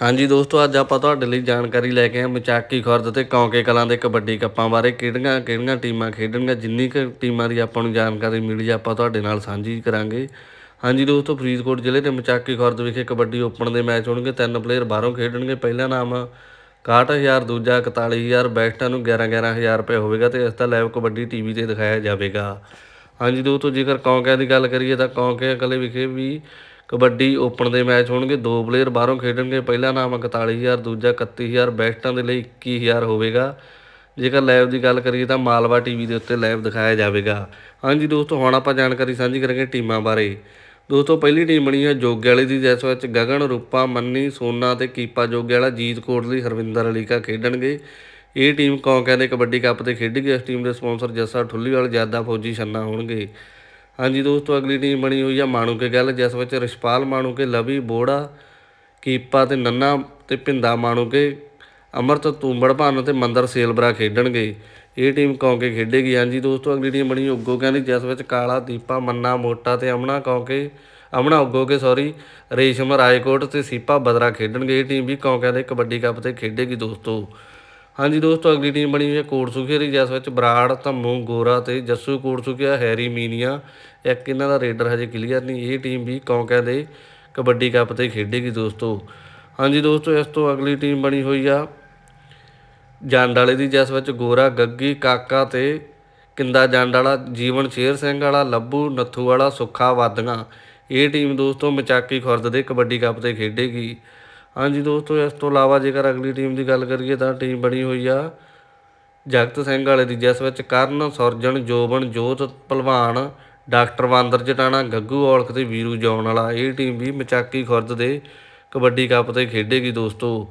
ਹਾਂਜੀ ਦੋਸਤੋ, ਅੱਜ ਆਪਾਂ ਤੁਹਾਡੇ ਲਈ ਜਾਣਕਾਰੀ ਲੈ ਕੇ ਆਏ ਮਚਾਕੀ ਖੁਰਦ ਤੇ ਕੌਂਕੇ ਕਲਾਂ ਦੇ ਕਬੱਡੀ ਕੱਪਾਂ ਬਾਰੇ, ਕਿਹੜੀਆਂ ਕਿਹੜੀਆਂ ਟੀਮਾਂ ਖੇਡਣਗੀਆਂ, ਜਿੰਨੀ ਕੁ ਟੀਮਾਂ ਦੀ ਆਪਾਂ ਨੂੰ ਜਾਣਕਾਰੀ ਮਿਲੀ ਆਪਾਂ ਤੁਹਾਡੇ ਨਾਲ ਸਾਂਝੀ ਕਰਾਂਗੇ। ਹਾਂਜੀ ਦੋਸਤੋ, ਫਰੀਦਕੋਟ ਜ਼ਿਲ੍ਹੇ ਦੇ ਮਚਾਕੀ ਖੁਰਦ ਵਿਖੇ ਕਬੱਡੀ ਓਪਨ ਦੇ ਮੈਚ ਹੋਣਗੇ, ਤਿੰਨ ਪਲੇਅਰ ਬਾਹਰੋਂ ਖੇਡਣਗੇ। ਪਹਿਲਾ ਨਾਮ 61000 ਦੂਜਾ 41000 ਬੈਸਟਾਂ ਨੂੰ 11 11000 ਰੁਪਏ ਹੋਵੇਗਾ ਤੇ ਇਸ ਦਾ ਲਾਈਵ ਕਬੱਡੀ ਟੀਵੀ ਤੇ ਦਿਖਾਇਆ ਜਾਵੇਗਾ। ਹਾਂਜੀ ਦੋਸਤੋ, ਜੇਕਰ ਕੌਂਕਿਆਂ ਦੀ ਗੱਲ ਕਰੀਏ ਤਾਂ ਕੌਂਕਿਆਂ ਕਲੇ ਵਿਖੇ ਵੀ ਕਬੱਡੀ ਓਪਨ ਦੇ ਮੈਚ ਹੋਣਗੇ, ਦੋ ਪਲੇਅਰ ਬਾਹਰੋਂ ਖੇਡਣਗੇ, ਪਹਿਲਾ ਨਾਮ 41000 ਦੂਜਾ 31000 ਬੈਸਟਾਂ ਦੇ ਲਈ 21000 ਹੋਵੇਗਾ। ਜੇਕਰ ਲਾਈਵ ਦੀ ਗੱਲ ਕਰੀਏ ਤਾਂ ਮਾਲਵਾ ਟੀਵੀ ਦੇ ਉੱਤੇ ਲਾਈਵ ਦਿਖਾਇਆ ਜਾਵੇਗਾ। ਹਾਂਜੀ ਦੋਸਤੋ, ਹੁਣ ਆਪਾਂ ਜਾਣਕਾਰੀ ਸਾਂਝੀ ਕਰਾਂਗੇ ਟੀਮਾਂ ਬਾਰੇ। ਦੋਸਤੋ, ਪਹਿਲੀ ਟੀਮ ਬਣੀ ਹੈ ਜੋਗੇ ਵਾਲੇ ਦੀ, ਜਿਸ ਵਿੱਚ ਗਗਨ, ਰੂਪਾ, ਮੰਨੀ, ਸੋਨਾ ਤੇ ਕੀਪਾ ਜੋਗੇ ਵਾਲਾ ਜੀਤ ਲਈ ਹਰਵਿੰਦਰ ਅਲੀਕਾ ਖੇਡਣਗੇ। ਇਹ ਟੀਮ ਕੌਂਕਿਆਂ ਦੇ ਕਬੱਡੀ ਕੱਪ ਤੇ ਖੇਡੇਗੀ। ਇਸ ਟੀਮ ਦੇ ਸਪਾਂਸਰ ਜੱਸਾ ਠੁੱਲੀਵਾਲ, ਜ਼ਿਆਦਾ ਫੌਜੀ ਛੰਨਾ ਹੋਣਗੇ। ਹਾਂਜੀ ਦੋਸਤੋ, ਅਗਲੀ ਟੀਮ ਬਣੀ ਹੋਈ ਆ ਮਾਣੂਕੇ ਗੱਲ, ਜਿਸ ਵਿੱਚ ਰਿਸ਼ਪਾਲ ਮਾਣੂਕੇ, ਲਵੀ ਬੋੜਾ, ਕੀਪਾ ਤੇ ਨੰਨਾ ਤੇ ਭਿੰਦਾ ਮਾਣੂਕੇ, ਅਮਰਤ ਤੂੰਬੜ ਭਾਨ ਤੇ ਮੰਦਰ ਸੇਲਬਰਾ ਖੇਡਣਗੇ। ਇਹ ਟੀਮ ਕੌਂਕੇ ਖੇਡੇਗੀ। ਹਾਂਜੀ ਦੋਸਤੋ, ਅਗਲੀ ਟੀਮ ਬਣੀ ਉੱਗੋ ਕਹਿੰਦੀ ਜਿਸ ਵਿੱਚ ਕਾਲਾ, ਦੀਪਾ, ਮੰਨਾ, ਮੋਟਾ ਤੇ ਅਮਨਾ ਕੌਂਕੇ, ਅਮਨਾ ਉੱਗੋ ਕੇ ਸੌਰੀ ਰੇਸ਼ਮ, ਰਾਏਕੋਟ ਤੇ ਸੀਪਾ ਬਦਰਾ ਖੇਡਣਗੇ। ਇਹ ਟੀਮ ਵੀ ਕੌਂਕਿਆਂ ਦੇ ਕਬੱਡੀ ਕੱਪ ਤੇ ਖੇਡੇਗੀ ਦੋਸਤੋ। ਹਾਂਜੀ ਦੋਸਤੋ, ਅਗਲੀ ਟੀਮ ਬਣੀ ਹੋਈ ਹੈ ਦੀ, ਜਿਸ ਵਿੱਚ ਬਰਾੜ, ਧੰਮੂ, ਗੋਰਾ ਤੇ ਜੱਸੂ ਕੋਟਸੁਖਿਆ, ਹੈਰੀ, ਮੀਨੀਆ, ਇੱਕ ਇਹਨਾਂ ਦਾ ਰੇਡਰ ਹਜੇ ਕਲੀਅਰ ਨਹੀਂ। ਇਹ ਟੀਮ ਵੀ ਕੌਂਕਿਆਂ ਦੇ ਕਬੱਡੀ ਕੱਪ ਤੇ ਖੇਡੇਗੀ ਦੋਸਤੋ। ਹਾਂਜੀ ਦੋਸਤੋ, ਇਸ ਤੋਂ ਅਗਲੀ ਟੀਮ ਬਣੀ ਹੋਈ ਆ ਜੰਡ ਦੀ, ਜਿਸ ਵਿੱਚ ਗੋਰਾ, ਗੱਗੀ, ਕਾਕਾ ਤੇ ਕਿੰਦਾ ਜੰਡ ਜੀਵਨ ਸ਼ੇਰ ਸਿੰਘ ਵਾਲਾ, ਲੱਭੂ, ਨੱਥੂ ਵਾਲਾ, ਸੁੱਖਾ ਵਾਦੀਆਂ ਇਹ ਟੀਮ ਦੋਸਤੋ ਮਚਾਕੀ ਖੁਰਦ ਦੇ ਕਬੱਡੀ ਕੱਪ ਤੇ ਖੇਡੇਗੀ। ਹਾਂਜੀ ਦੋਸਤੋ, ਇਸ ਤੋਂ ਇਲਾਵਾ ਜੇਕਰ ਅਗਲੀ ਟੀਮ ਦੀ ਗੱਲ ਕਰੀਏ ਤਾਂ ਟੀਮ ਬਣੀ ਹੋਈ ਆ ਜਗਤ ਸਿੰਘ ਵਾਲੇ ਦੀ, ਜਿਸ ਵਿੱਚ ਕਰਨ, ਸੁਰਜਣ, ਜੋਬਨ, ਜੋਤ ਭਲਵਾਨ ਡਾਕਟਰ ਵਾਂਦਰ ਜਟਾਣਾ, ਗੱਗੂ ਔਲਖ ਤੇ ਵੀਰੂ ਜੌਨ ਵਾਲਾ, ਇਹ ਟੀਮ ਵੀ ਮਚਾਕੀ ਖੁਰਦ ਦੇ ਕਬੱਡੀ ਕੱਪ ਤੇ ਖੇਡੇਗੀ ਦੋਸਤੋ।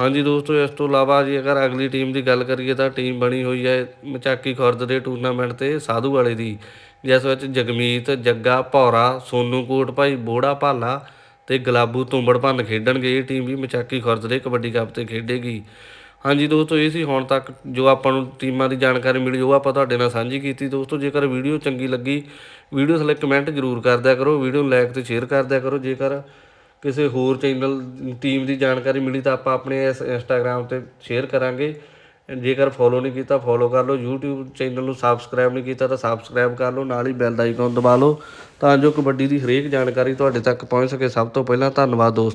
ਹਾਂਜੀ ਦੋਸਤੋ, ਇਸ ਤੋਂ ਇਲਾਵਾ ਜੇਕਰ ਅਗਲੀ ਟੀਮ ਦੀ ਗੱਲ ਕਰੀਏ ਤਾਂ ਟੀਮ ਬਣੀ ਹੋਈ ਹੈ ਮਚਾਕੀ ਖੁਰਦ ਦੇ ਟੂਰਨਾਮੈਂਟ ਤੇ ਸਾਧੂ ਵਾਲੇ ਦੀ, ਜਿਸ ਵਿੱਚ ਜਗਮੀਤ, ਜੱਗਾ, ਭੌਰਾ, ਸੋਨੂ ਕੋਟ ਭਾਈ ਬੋੜਾ ਭਾਲਾ ਤੇ ਗਲਾਬੂ ਤੁੰਬੜ ਭੰਨ ਖੇਡਣਗੇ, ਇਹ ਟੀਮ ਵੀ ਮਚਾਕੀ ਖੁਰਦ ਦੇ ਕਬੱਡੀ ਕੱਪ ਤੇ ਖੇਡੇਗੀ। ਹਾਂਜੀ ਦੋਸਤੋ, ਇਹ ਸੀ ਹੁਣ ਤੱਕ ਜੋ ਆਪਾਂ ਨੂੰ ਟੀਮਾਂ ਦੀ ਜਾਣਕਾਰੀ ਮਿਲੀ, ਉਹ ਆਪਾਂ ਤੁਹਾਡੇ ਨਾਲ ਸਾਂਝੀ ਕੀਤੀ। ਦੋਸਤੋ, ਜੇਕਰ ਵੀਡੀਓ ਚੰਗੀ ਲੱਗੀ, ਵੀਡੀਓ ਥੱਲੇ ਕਮੈਂਟ ਜ਼ਰੂਰ ਕਰ ਦਿਆ ਕਰੋ, ਵੀਡੀਓ ਨੂੰ ਲਾਈਕ ਤੇ ਸ਼ੇਅਰ ਕਰ ਦਿਆ ਕਰੋ। ਜੇਕਰ ਕਿਸੇ ਹੋਰ ਚੈਨਲ ਟੀਮ ਦੀ ਜਾਣਕਾਰੀ ਮਿਲੀ ਤਾਂ ਆਪਾਂ ਆਪਣੇ ਇਸ ਇੰਸਟਾਗ੍ਰam ਤੇ ਸ਼ੇਅਰ ਕਰਾਂਗੇ। ਜੇਕਰ ਫੋਲੋ ਨਹੀਂ ਕੀਤਾ ਫੋਲੋ ਕਰ ਲਓ, YouTube ਚੈਨਲ ਨੂੰ ਸਬਸਕ੍ਰਾਈਬ ਨਹੀਂ ਕੀਤਾ ਤਾਂ ਸਬਸਕ੍ਰਾਈਬ ਕਰ ਲਓ, ਨਾਲ ਹੀ ਬੈਲ ਦਾ ਆਈਕਨ ਦਬਾ ਲਓ ਤਾਂ ਜੋ ਕਬੱਡੀ ਦੀ ਹਰੇਕ ਜਾਣਕਾਰੀ ਤੁਹਾਡੇ ਤੱਕ ਪਹੁੰਚ ਸਕੇ। ਸਭ ਤੋਂ ਪਹਿਲਾਂ ਧੰਨਵਾਦ ਦੋਸਤ।